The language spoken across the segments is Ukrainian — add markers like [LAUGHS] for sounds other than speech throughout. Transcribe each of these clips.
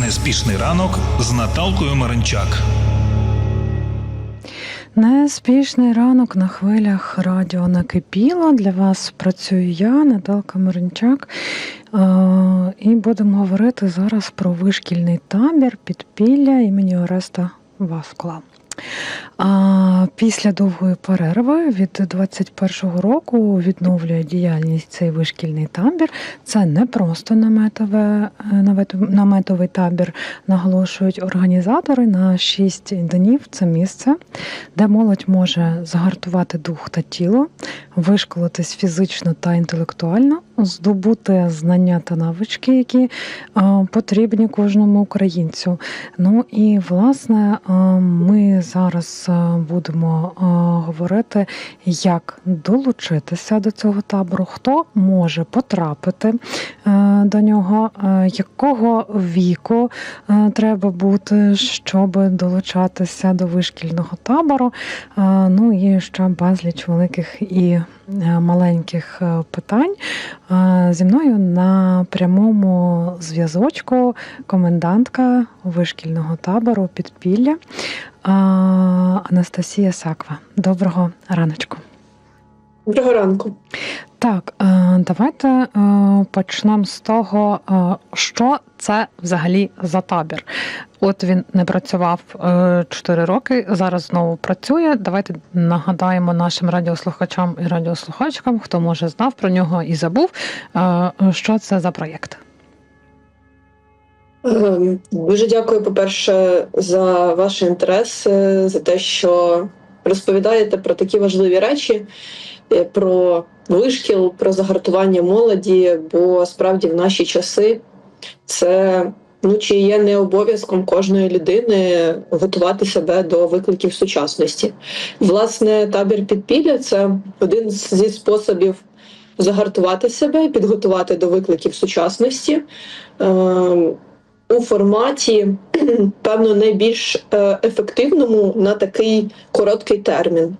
Неспішний ранок з Наталкою Маринчак. Неспішний ранок на хвилях радіо накипіло. Для вас працюю я, Наталка Миринчак. Е, І будемо говорити зараз про вишкільний табір підпілля імені Ореста Васкла. А після довгої перерви від 21-го року відновлює діяльність цей вишкільний табір. Це не просто наметове, е, наметовий табір, наголошують організатори на 6 днів. Це місце, де молодь може загартувати дух та тіло, вишколитись фізично та інтелектуально, здобути знання та навички, які потрібні кожному українцю. Ну і власне ми зараз будемо говорити, як долучитися до цього табору, хто може потрапити е, до нього, е, якого віку е, треба бути, щоб долучатися до вишкільного табору. Ну і ще безліч великих і маленьких е, питань. Е, Зі мною на прямому зв'язочку комендантка вишкільного табору підпілля Анастасія Саква. Доброго раночку. Доброго ранку. Так, е, давайте е, почнемо з того, е, що це взагалі за табір. От він не працював 4 роки, зараз знову працює. Давайте нагадаємо нашим радіослухачам і радіослухачкам, хто може знав про нього і забув, що це за проєкт. Дуже дякую, по-перше, за ваш інтерес, за те, що розповідаєте про такі важливі речі, про вишкіл, про загартування молоді, бо справді в наші часи це ну, чи є не обов'язком кожної людини готувати себе до викликів сучасності. Власне, табір підпілля це один зі способів загартувати себе, підготувати до викликів сучасності. Ем, у форматі, [CLEARS THROAT] певно, найбільш е, ефективному на такий короткий термін.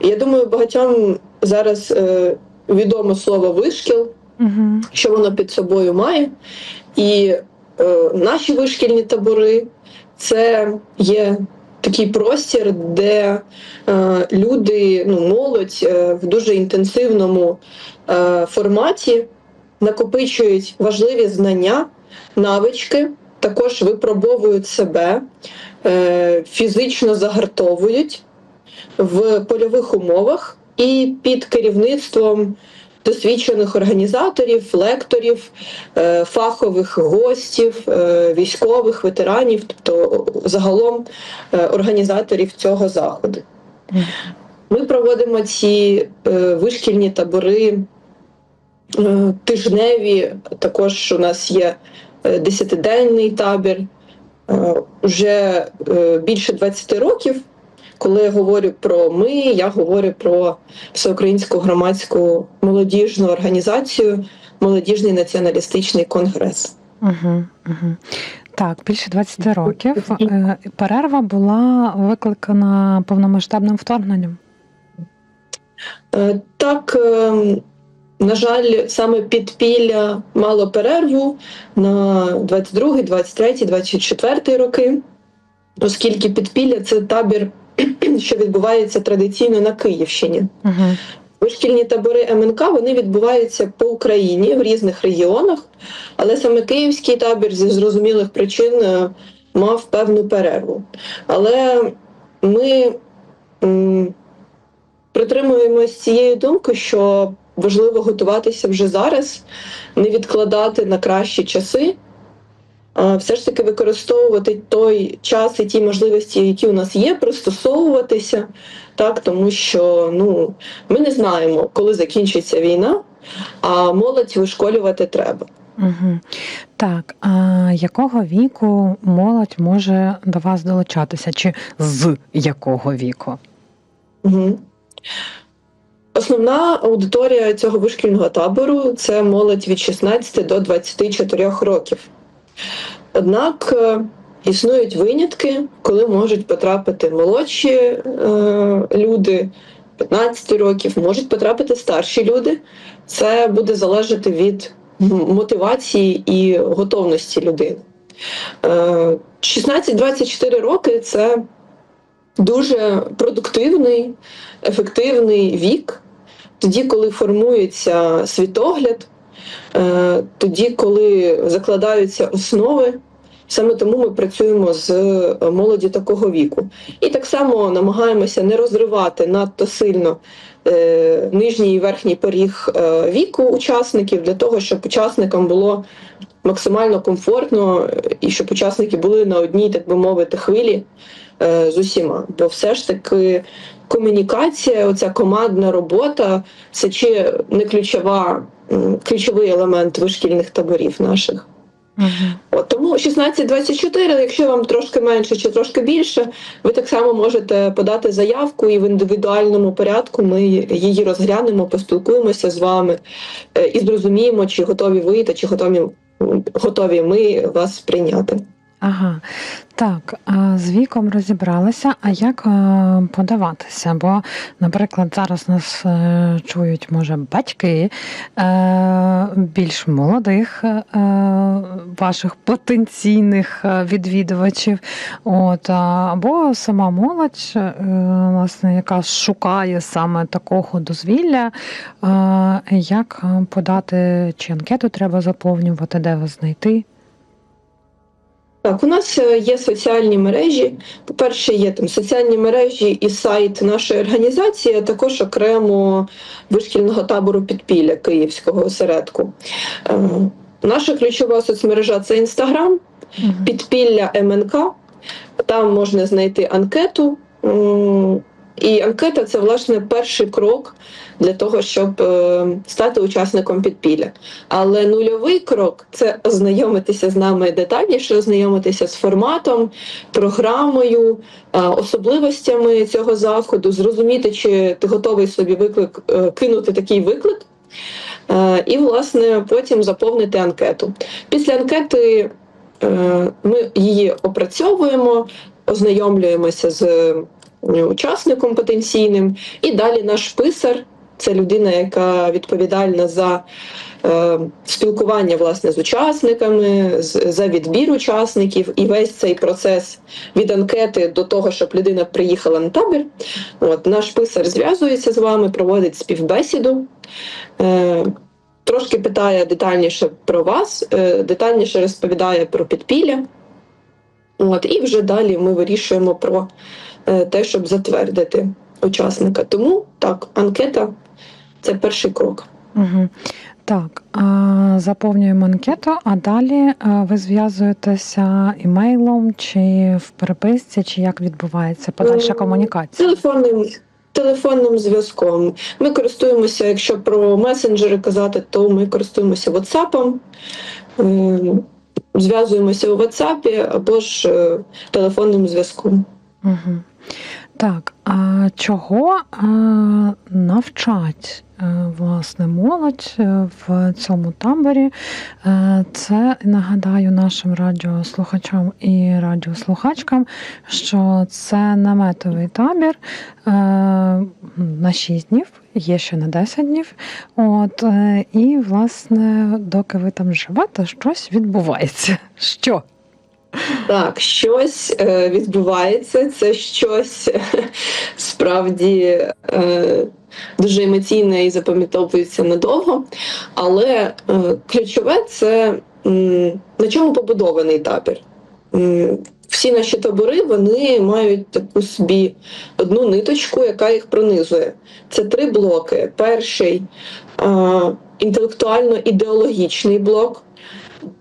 Я думаю, багатьом зараз е, відомо слово вишкіл, Угу. що воно під собою має. І е, наші вишкільні табори це є такий простір, де е, люди, ну, молодь е, в дуже інтенсивному е, форматі накопичують важливі знання, навички, також випробовують себе, е, фізично загартовують в польових умовах і під керівництвом досвідчених організаторів, лекторів, е, фахових гостів, е, військових ветеранів, тобто загалом е, організаторів цього заходу. Ми проводимо ці вишкільні табори тижневі. Також у нас є десятиденний табір. Вже більше 20 років. Коли я говорю про ми, я говорю про всеукраїнську громадську молодіжну організацію Молодіжний націоналістичний конгрес. Угу, угу. Так, більше 20 років. Е, Перерва була викликана повномасштабним вторгненням. Е, Так, е, на жаль, саме підпілля мало перерву на 22, 23, 24 роки, оскільки підпілля це табір, [CLEARS THROAT] що відбувається традиційно на Київщині. Угу. Вишкільні табори МНК вони відбуваються по Україні в різних регіонах, але саме київський табір зі зрозумілих причин е, мав певну перерву. Але ми м, притримуємося цієї думки, що важливо готуватися вже зараз, не відкладати на кращі часи, все ж таки використовувати той час і ті можливості, які у нас є, пристосовуватися, так, тому що ну, ми не знаємо, коли закінчиться війна, а молодь вишколювати треба. Угу. Так, а якого віку молодь може до вас долучатися? Чи з якого віку? Угу. Основна аудиторія цього вишкільного табору це молодь від 16 до 24 років. Однак е, існують винятки, коли можуть потрапити молодші е, люди 15 років, можуть потрапити старші люди. Це буде залежати від мотивації і готовності людини. Е, 16-24 роки це дуже продуктивний, ефективний вік, тоді, коли формується світогляд, тоді, коли закладаються основи. Саме тому ми працюємо з молоді такого віку. І так само намагаємося не розривати надто сильно е, нижній і верхній поріг е, віку учасників для того, щоб учасникам було максимально комфортно і щоб учасники були на одній, так би мовити, хвилі е, з усіма. Бо все ж таки комунікація, оця командна робота це чи не ключова, ключовий елемент вишкільних таборів наших. Угу. От, тому 16-24, якщо вам трошки менше чи трошки більше, ви так само можете подати заявку і в індивідуальному порядку ми її розглянемо, поспілкуємося з вами е, і зрозуміємо, чи готові ви та чи готові, готові ми вас прийняти. Ага, так, з віком розібралися. А як е, подаватися? Бо, наприклад, зараз нас е, чують, може, батьки е, більш молодих ваших потенційних відвідувачів, от, або сама молодь, власне, яка шукає саме такого дозвілля, як подати, чи анкету треба заповнювати, де вас знайти? Так, у нас е, є соціальні мережі. По-перше, є там соціальні мережі і сайт нашої організації, а також окремо вишкільного табору підпілля Київського осередку. Е, Наша ключова соцмережа це Інстаграм, підпілля МНК. Там можна знайти анкету. І анкета це власне перший крок для того, щоб е, стати учасником підпілля. Але нульовий крок це ознайомитися з нами детальніше, ознайомитися з форматом, програмою, е, особливостями цього заходу, зрозуміти, чи ти готовий собі виклик е, кинути такий виклик. І, власне, потім заповнити анкету. Після анкети ми її опрацьовуємо, ознайомлюємося з учасником потенційним, і далі наш писар це людина, яка відповідальна за е, спілкування власне з учасниками, з, за відбір учасників, і весь цей процес від анкети до того, щоб людина приїхала на табір. От наш писар зв'язується з вами, проводить співбесіду. Е, Трошки питає детальніше про вас, е, детальніше розповідає про підпілля. От, і вже далі ми вирішуємо про е, те, щоб затвердити учасника. Тому так, анкета це перший крок. Угу. Так, заповнюємо анкету, а далі ви зв'язуєтеся імейлом чи в переписці, чи як відбувається подальша Е, комунікація? Телефонним, телефонним зв'язком. Ми користуємося, якщо про месенджери казати, то ми користуємося WhatsApp, е, зв'язуємося у WhatsApp або ж е, телефонним зв'язком. Угу. Так, а чого навчать е, власне молодь е, в цьому таборі? Е, Це нагадаю нашим радіослухачам і радіослухачкам, що це наметовий табір на 6 днів, є ще на 10 днів. От, і, власне, доки ви там живете, щось відбувається. [LAUGHS] Що? Так, щось е, відбувається, це щось е, справді е, дуже емоційне і запам'ятовується надовго. Але ключове це на чому побудований табір. Всі наші табори вони мають таку собі одну ниточку, яка їх пронизує. Це три блоки. Перший інтелектуально-ідеологічний блок.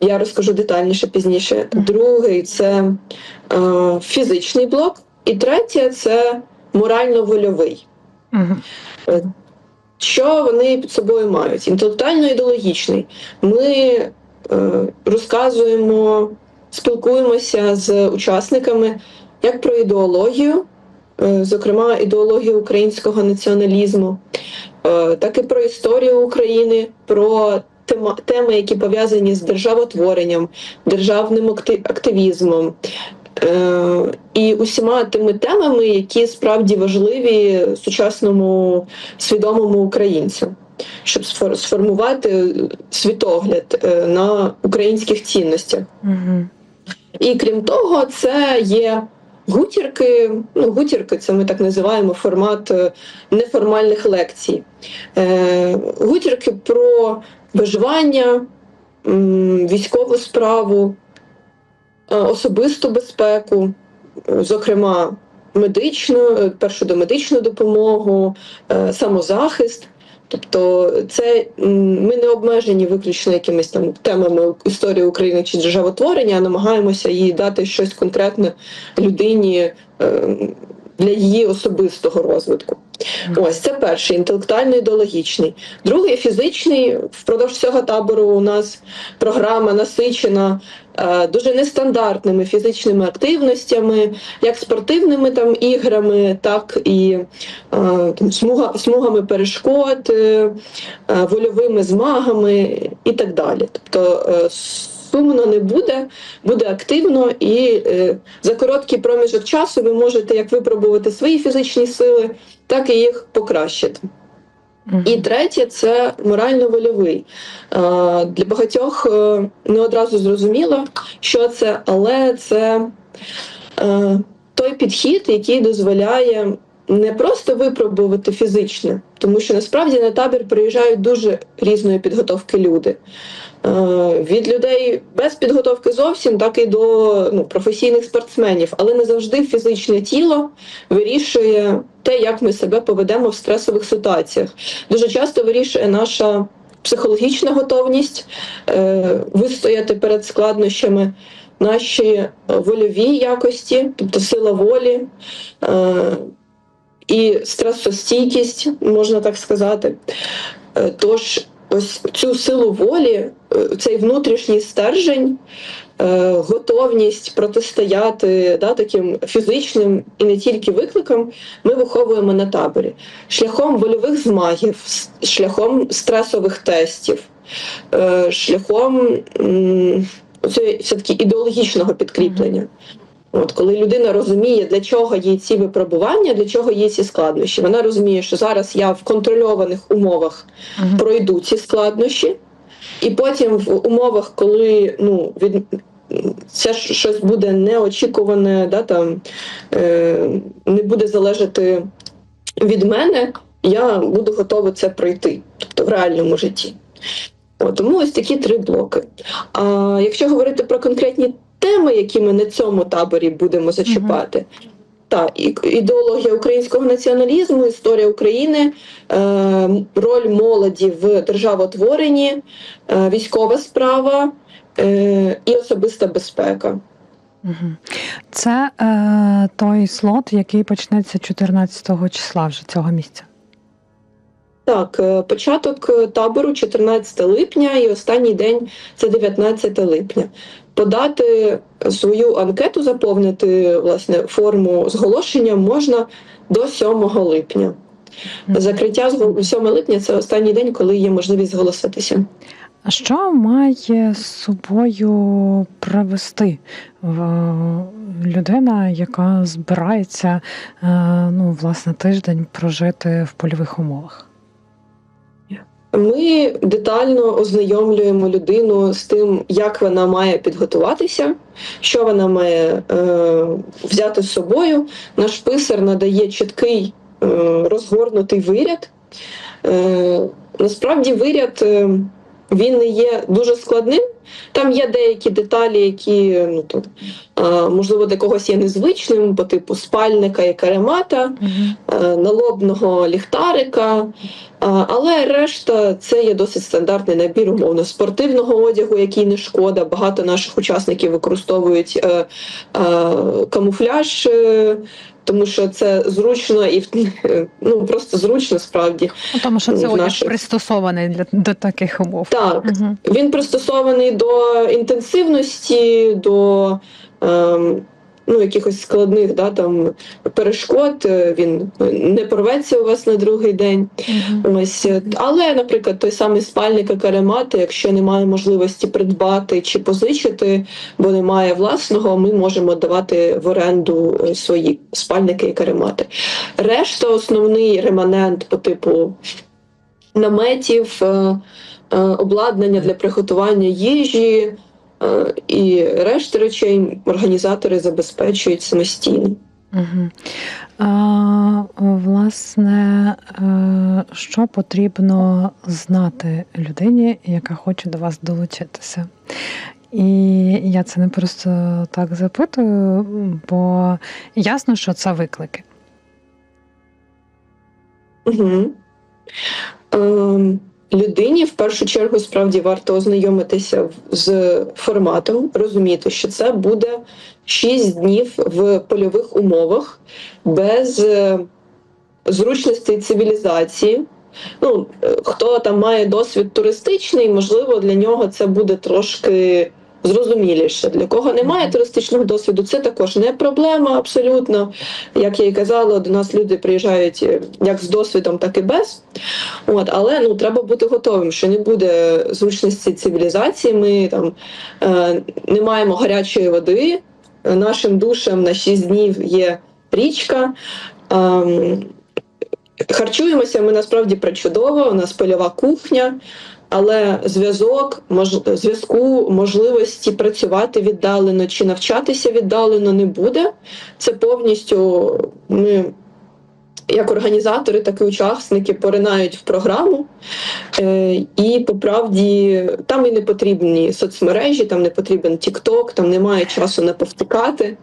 Я розкажу детальніше пізніше. Другий це е, фізичний блок, і третє це морально-вольовий. Угу. Що вони під собою мають? Інтелектуально-ідеологічний. Ми е, розказуємо, спілкуємося з учасниками як про ідеологію, е, зокрема ідеологію українського націоналізму, е, так і про історію України, про теми, які пов'язані з державотворенням, державним активізмом. Е, і усіма тими темами, які справді важливі сучасному свідомому українцю. щоб сформувати світогляд е, на українських цінностях. Угу. І крім того, це є гутірки. Ну, гутірки це ми так називаємо формат е, неформальних лекцій. Гутірки про виживання, військову справу, е, особисту безпеку, зокрема, медичну, е, першу домедичну допомогу, е, самозахист. Тобто, це ми не обмежені виключно якимись там темами історії України чи державотворення, а намагаємося їй дати щось конкретне людині для її особистого розвитку. Ось це перший інтелектуально-ідеологічний. Другий фізичний. Впродовж цього табору у нас програма насичена е, дуже нестандартними фізичними активностями, як спортивними там іграми, так і е, там, смуга, смугами перешкод, е, е, вольовими змагами і так далі. Тобто е, сумно не буде, буде активно і е, за короткий проміжок часу ви можете як випробувати свої фізичні сили, так і їх покращити. І третє це морально-вольовий. Для багатьох е, не одразу зрозуміло, що це, але це е, той підхід, який дозволяє не просто випробувати фізичне, тому що насправді на табір приїжджають дуже різної підготовки люди. Е, Від людей без підготовки зовсім, так і до ну, професійних спортсменів, але не завжди фізичне тіло вирішує те, як ми себе поведемо в стресових ситуаціях. Дуже часто вирішує наша психологічна готовність е, вистояти перед складнощами, наші вольові якості, тобто сила волі. Е, і стресостійкість, можна так сказати. Е, Тож, ось цю силу волі, е, цей внутрішній стержень, е, готовність протистояти да, таким фізичним і не тільки викликам, ми виховуємо на таборі шляхом вольових змагів, шляхом стресових тестів, шляхом все-таки ідеологічного підкріплення. От коли людина розуміє, для чого їй ці випробування, для чого їй ці складнощі, вона розуміє, що зараз я в контрольованих умовах Мгм. пройду ці складнощі, і потім в умовах, коли ну від це щось буде неочікуване, да там е, не буде залежати від мене, я буду готова це пройти, тобто в реальному житті. От, тому ось такі три блоки. А якщо говорити про конкретні теми, які ми на цьому таборі будемо зачіпати. Так, і- ідеологія українського націоналізму, історія України, е, роль молоді в державотворенні, е, військова справа е, і особиста безпека. Це е, той слот, який почнеться 14 числа вже цього місяця. Так, е, початок е, табору 14 липня і останній день це 19 липня. Подати свою анкету, заповнити власне форму зголошення можна до 7 липня. Закриття з 7 липня це останній день, коли є можливість зголоситися. А що має з собою привести людина, яка збирається е, ну, власне тиждень прожити в польових умовах? Ми детально ознайомлюємо людину з тим, як вона має підготуватися, що вона має е, взяти з собою. Наш писар надає чіткий е, розгорнутий виряд. Е, насправді, виряд е, він не є дуже складним. Там є деякі деталі, які ну, там, е, можливо для когось є незвичним, по типу спальника і каремата е, налобного ліхтарика. Але решта це є досить стандартний набір умовно спортивного одягу, який не шкода. Багато наших учасників використовують е, е, камуфляж, е, тому що це зручно і ну просто зручно справді. Ну, тому що це одяг наших- пристосований для до таких умов. Так, Мгм. він пристосований до інтенсивності, до ем, ну, якихось складних да, там, перешкод. Е, Він не порветься у вас на другий день. Мгм. Ось, е, але, наприклад, той самий спальник і каремати, якщо немає можливості придбати чи позичити, бо немає власного, ми можемо давати в оренду е, свої спальники і каремати. Решта, основний реманент по типу наметів, обладнання для приготування їжі і решти речей організатори забезпечують самостійно. Угу. А, власне, е, що потрібно знати людині, яка хоче до вас долучитися? І я це не просто так запитую, бо ясно, що це виклики. Угу. Людині в першу чергу справді варто ознайомитися з форматом, розуміти, що це буде 6 днів в польових умовах без е, зручностей цивілізації. Ну, е, хто там має досвід туристичний, можливо, для нього це буде трошки зрозуміліше. Для кого немає туристичного досвіду, це також не проблема абсолютно. Як я і казала, до нас люди приїжджають е, як з досвідом, так і без. От, але ну треба бути готовим, що не буде зручності цивілізації. Ми там е, не маємо гарячої води. Е, Нашим душем на 6 днів є річка. Ем, харчуємося ми насправді причудово. У нас польова кухня. Але зв'язок, мож, зв'язку, можливості працювати віддалено чи навчатися віддалено не буде. Це повністю ми як організатори, так і учасники поринають в програму. Е, і по правді там і не потрібні соцмережі, там не потрібен TikTok, там немає часу не повтикати.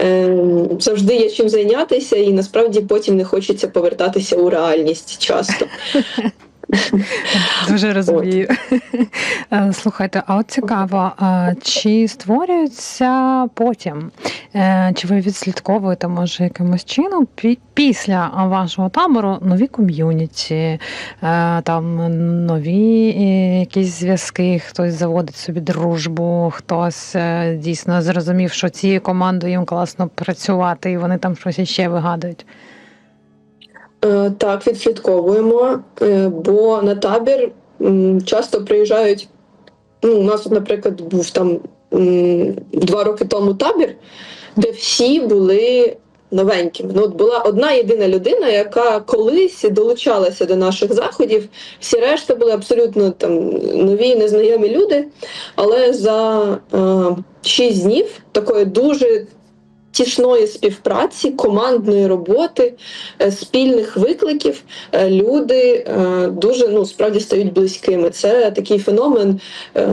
Е, завжди є чим зайнятися, і насправді потім не хочеться повертатися у реальність часто. [LAUGHS] Дуже розумію. Е, Слухайте, а от цікаво, чи створюються потім? Е, Чи ви відслідковуєте, може, якимось чином після вашого табору нові ком'юніті, е, там нові якісь зв'язки, хтось заводить собі дружбу, хтось дійсно зрозумів, що цією командою їм класно працювати, і вони там щось іще вигадують. Е, Так, відслідковуємо, е, бо на табір часто приїжджають. Ну, у нас, наприклад, був там два роки тому табір, де всі були новенькими. Ну, от була одна єдина людина, яка колись долучалася до наших заходів. Всі решта були абсолютно там нові, незнайомі люди. Але за е, шість днів такої дуже тісної співпраці, командної роботи, е, спільних викликів е, люди е, дуже ну справді стають близькими. Це такий феномен.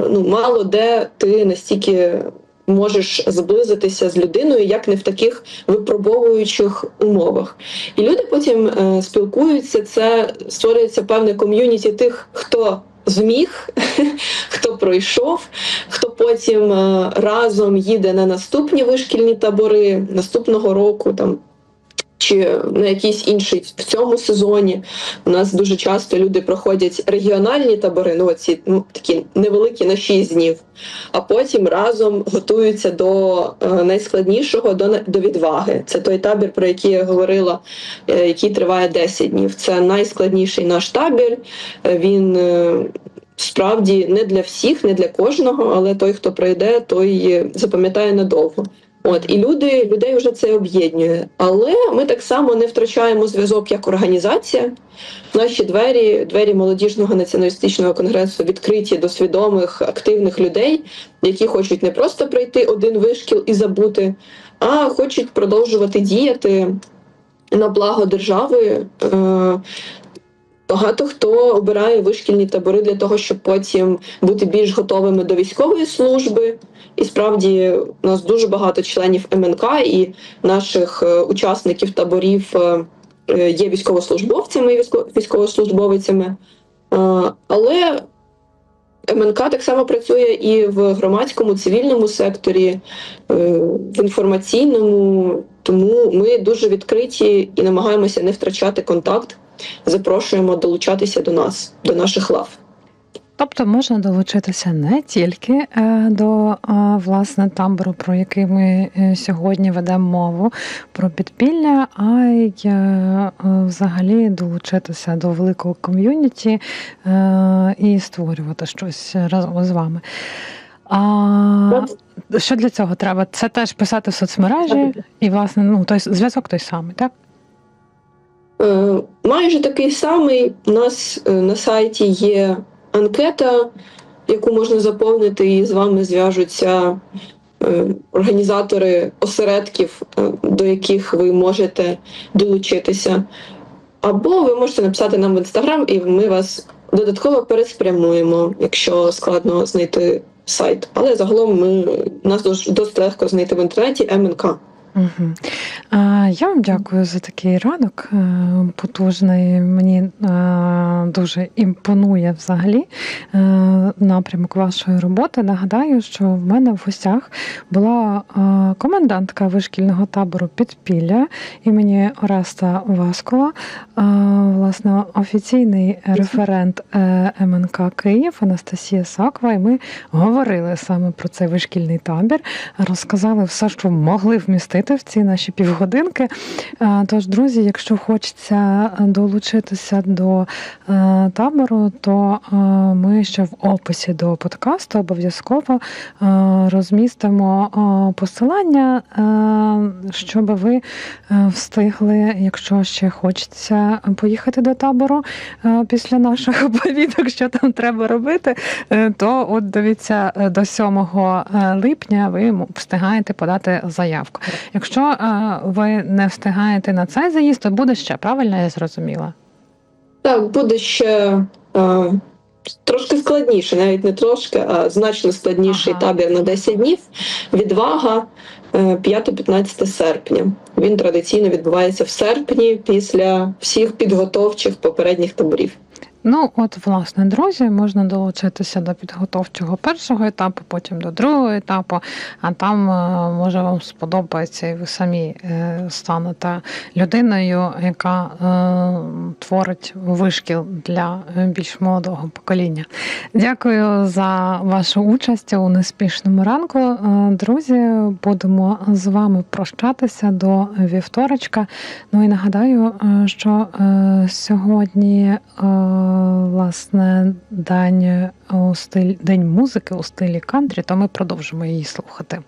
Ну мало де ти настільки. Можеш зблизитися з людиною, як не в таких випробовуючих умовах. І люди потім спілкуються. Це створюється певне ком'юніті тих, хто зміг, [LAUGHS] хто пройшов, хто потім е, разом їде на наступні вишкільні табори наступного року там. Чи на якийсь інший в цьому сезоні у нас дуже часто люди проходять регіональні табори, ну оці ну такі невеликі на 6 днів, а потім разом готуються до е, найскладнішого до, до відваги. Це той табір, про який я говорила, е, який триває 10 днів. Це найскладніший наш табір. Е, Він е, справді не для всіх, не для кожного, але той, хто пройде, той е, запам'ятає надовго. От і люди людей вже це об'єднує. Але ми так само не втрачаємо зв'язок як організація. Наші двері, двері молодіжного націоналістичного конгресу, відкриті до свідомих активних людей, які хочуть не просто пройти один вишкіл і забути, а хочуть продовжувати діяти на благо держави. Багато хто обирає вишкільні табори для того, щоб потім бути більш готовими до військової служби. І справді у нас дуже багато членів МНК і наших е, учасників таборів е, е, є військовослужбовцями і військо- військовослужбовицями. Але МНК так само працює і в громадському цивільному секторі, в інформаційному. Тому ми дуже відкриті і намагаємося не втрачати контакт. Запрошуємо долучатися до нас, до наших лав. Тобто можна долучитися не тільки е, до е, власне табору, про який ми е, сьогодні ведемо мову про підпілля, а й взагалі долучитися до великого ком'юніті і створювати щось разом з вами. А що для цього треба? Це теж писати в соцмережі, і власне ну той зв'язок той самий, так? Е, майже такий самий. У нас е, на сайті є анкета, яку можна заповнити, і з вами зв'яжуться е, організатори осередків, до яких ви можете долучитися. Або ви можете написати нам в інстаграм, і ми вас додатково переспрямуємо, якщо складно знайти сайт. Але загалом ми нас дос- досить легко знайти в інтернеті МНК. Угу. Я вам дякую за такий ранок е, потужний. Мені е, дуже імпонує взагалі е, напрямок вашої роботи. Нагадаю, що в мене в гостях була комендантка вишкільного табору Підпілля імені Ореста Васкола, власне, офіційний референт МНК Київ Анастасія Саква. І ми говорили саме про цей вишкільний табір, розказали все, що могли вмістити в ці наші півгодинки. Е, Тож, друзі, якщо хочеться долучитися до е, табору, то е, ми ще в описі до подкасту обов'язково розмістимо посилання, щоб ви встигли, якщо ще хочеться поїхати до табору після наших [LAUGHS] оповідок, що там треба робити, то от дивіться до 7 е, липня ви встигаєте подати заявку. Якщо е, ви не встигаєте на цей заїзд, то буде ще правильно я зрозуміла. Так, буде ще е, трошки складніше, навіть не трошки, а значно складніший Ага. табір на 10 днів. Відвага е, 5-15 серпня. Він традиційно відбувається в серпні після всіх підготовчих попередніх таборів. Ну, от, власне, друзі, можна долучитися до підготовчого першого етапу, потім до другого етапу, а там е, може вам сподобається, і ви самі е, станете людиною, яка е, творить вишкіл для більш молодого покоління. Дякую за вашу участь у неспішному ранку. Друзі, будемо з вами прощатися до вівторочка. Ну і нагадаю, що сьогодні власне день у стиль день музики у стилі кантрі, то ми продовжимо її слухати.